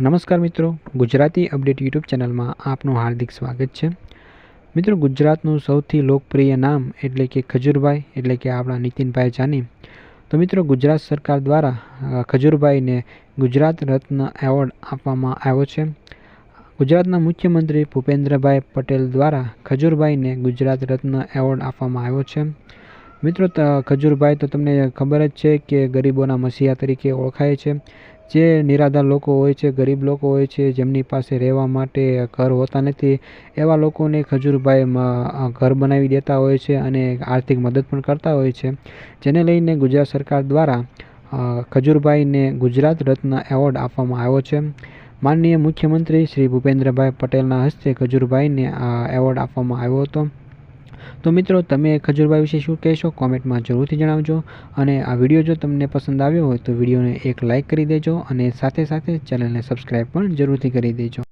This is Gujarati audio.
નમસ્કાર મિત્રો, ગુજરાતી અપડેટ યુટ્યુબ ચેનલમાં આપનું હાર્દિક સ્વાગત છે. મિત્રો, ગુજરાતનું સૌથી લોકપ્રિય નામ એટલે કે ખજૂરભાઈ, એટલે કે આપણા નીતિનભાઈ જાની. તો મિત્રો, ગુજરાત સરકાર દ્વારા ખજૂરભાઈને ગુજરાત રત્ન એવોર્ડ આપવામાં આવ્યો છે. ગુજરાતના મુખ્યમંત્રી ભૂપેન્દ્રભાઈ પટેલ દ્વારા ખજૂરભાઈને ગુજરાત રત્ન એવોર્ડ આપવામાં આવ્યો છે. મિત્રો ખજૂરભાઈ તો તમને ખબર જ છે કે ગરીબોના મસીહા તરીકે ઓળખાય છે. જે નિરાધાર લોકો હોય છે, ગરીબ લોકો હોય છે, જેમની પાસે રહેવા માટે ઘર હોતા નથી, એવા લોકોને ખજૂરભાઈ ઘર બનાવી દેતા હોય છે અને આર્થિક મદદ પણ કરતા હોય છે. જેને લઈને ગુજરાત સરકાર દ્વારા ખજૂરભાઈને ગુજરાત રત્ન એવોર્ડ આપવામાં આવ્યો છે. માનનીય મુખ્યમંત્રી શ્રી ભૂપેન્દ્રભાઈ પટેલના હસ્તે ખજૂરભાઈને આ એવોર્ડ આપવામાં આવ્યો હતો. તો મિત્રો, તમે ખજૂરભાઈ વિશે શું કહેશો? કોમેન્ટમાં જરૂરથી જણાવજો. અને આ વીડિયો જો તમને પસંદ આવ્યો હોય તો વિડીયોને એક લાઇક કરી દેજો અને સાથે સાથે ચેનલને સબસ્ક્રાઈબ પણ જરૂરથી કરી દેજો.